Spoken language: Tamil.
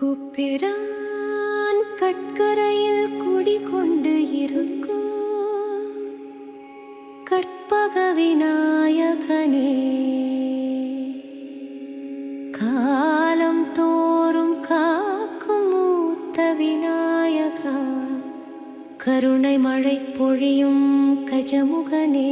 குப்பிரான் கட்கரையில் குடிகொண்டு இருக்கும் கற்பக விநாயகனே காலம் தோறும் காக்கும் மூத்த விநாயகா கருணை மழை பொழியும் கஜமுகனே.